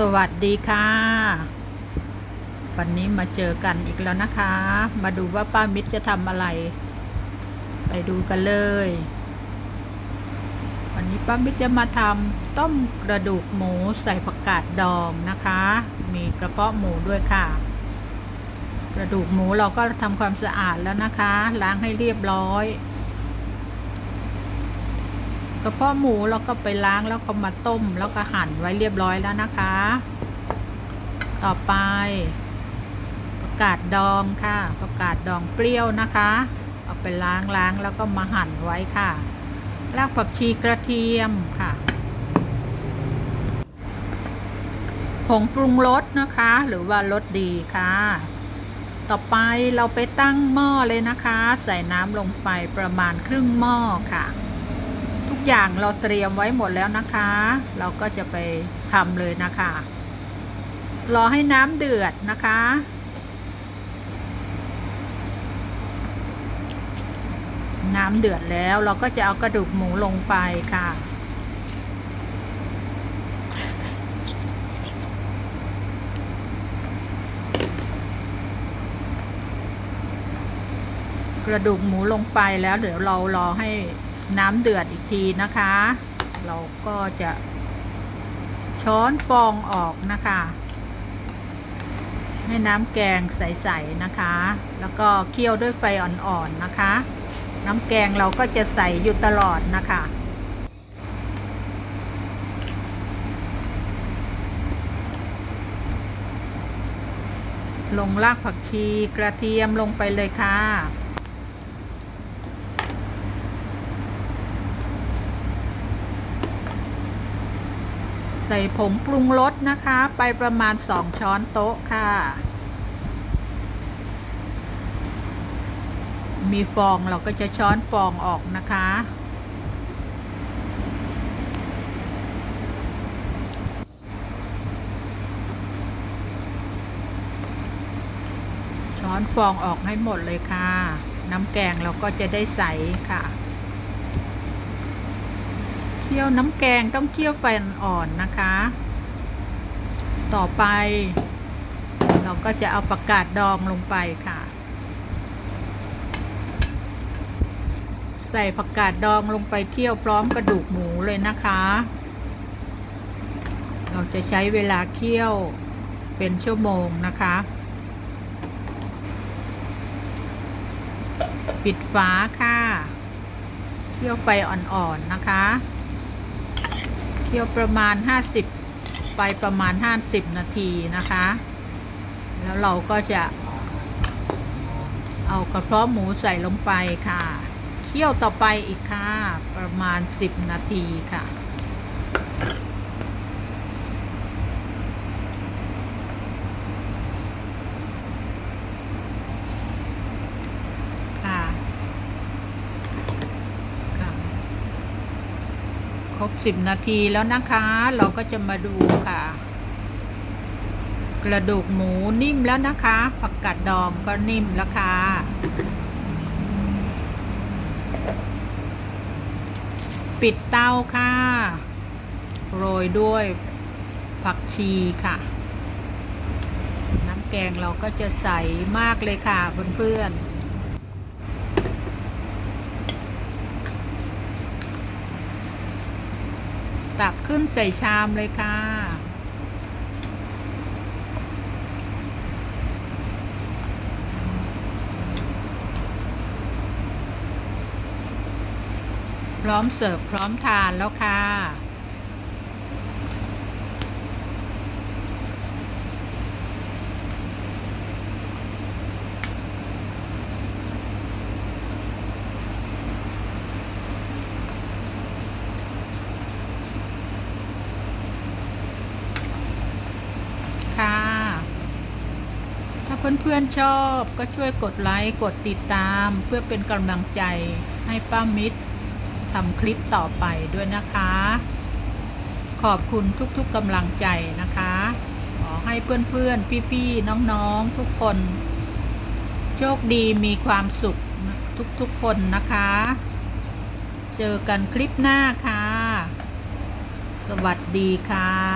สวัสดีค่ะ วันนี้มาเจอกันอีกแล้วนะคะ มาดูว่าป้ามิตรจะทำอะไร ไปดูกันเลย วันนี้ป้ามิตรจะมาทำต้มกระดูกหมูใส่ผักกาดดองนะคะ มีกระเพาะหมูด้วยค่ะ กระดูกหมูเราก็ทำความสะอาดแล้วนะคะ ล้างให้เรียบร้อย กระเพาะหมูเราก็ไปล้างแล้วก็มาต้มแล้วก็หั่นไว้เรียบร้อยแล้วนะคะ ต่อไปผักกาดดองค่ะผักกาดดองเปรี้ยวนะคะ เอาไปล้างล้างแล้วก็มาหั่นไว้ค่ะ รากผักชีกระเทียมค่ะผงปรุงรสนะคะ หรือว่ารสดีค่ะ ต่อไปเราไปตั้งหม้อเลยนะคะ ใส่น้ำลงไปประมาณครึ่งหม้อค่ะ อย่างเราเตรียมไว้หมดแล้วนะคะ เราก็จะไปทำเลยนะคะ รอให้น้ำเดือดนะคะ น้ำเดือดแล้วเราก็จะเอากระดูกหมูลงไปค่ะกระดูกหมูลงไปแล้วเดี๋ยวเรารอให้ น้ำเดือดอีกทีนะคะ เราก็จะช้อนฟองออกนะคะ ให้น้ำแกงใสๆนะคะ แล้วก็เคี่ยวด้วยไฟอ่อนๆนะคะ น้ำแกงเราก็จะใสอยู่ตลอดนะคะลงรากผักชีกระเทียมลงไปเลยค่ะ ใส่ผงปรุงรสนะคะ ไปประมาณ 2 ช้อนโต๊ะค่ะ มีฟองเราก็จะช้อนฟองออกนะคะ ช้อนฟองออกให้หมดเลยค่ะ น้ำแกงเราก็จะได้ใสค่ะ คี่ยวน้ำแกงต้องเคี่ยวไฟอ่อนนะคะ ต่อไป เราก็จะเอาประกาศดองลงไปค่ะ ใส่ผักกาดดองลงไปเคี่ยวพร้อมกระดูกหมูเลยนะคะ เราจะใช้เวลาเคี่ยวเป็นชั่วโมงนะคะ ปิดฝาค่ะเคี่ยวไฟอ่อนๆนะคะ คี่ยวประมาณ 50 ไปประมาณ 50 นาทีนะคะ แล้วเราก็จะ เอากระเพาะหมูใส่ลงไปค่ะ เคี่ยวต่อไปอีกค่ะ ประมาณ 10 นาทีค่ะค่ะ บ 10 นาทีแล้วนะคะ เราก็จะมาดูค่ะ กระดูกหมูนิ่มแล้วนะคะ ผักกาดดองก็นิ่มแล้วค่ะปิดเตาค่ะ โรยด้วยผักชีค่ะ น้ำแกงเราก็จะใสมากเลยค่ะเพื่อนๆ ตักขึ้นใส่ชามเลยค่ะ พร้อมเสิร์ฟพร้อมทานแล้วค่ะ ถ้า เพื่อนๆชอบก็ช่วยกดไลค์กดติดตาม เพื่อเป็นกำลังใจให้ป้ามิตรทำคลิปต่อไปด้วยนะคะ ขอบคุณทุกๆกำลังใจนะคะ ขอให้เพื่อนๆ พี่ๆ น้องๆ ทุกคน โชคดีมีความสุขทุกๆคนนะคะ เจอกันคลิปหน้าค่ะ สวัสดีค่ะ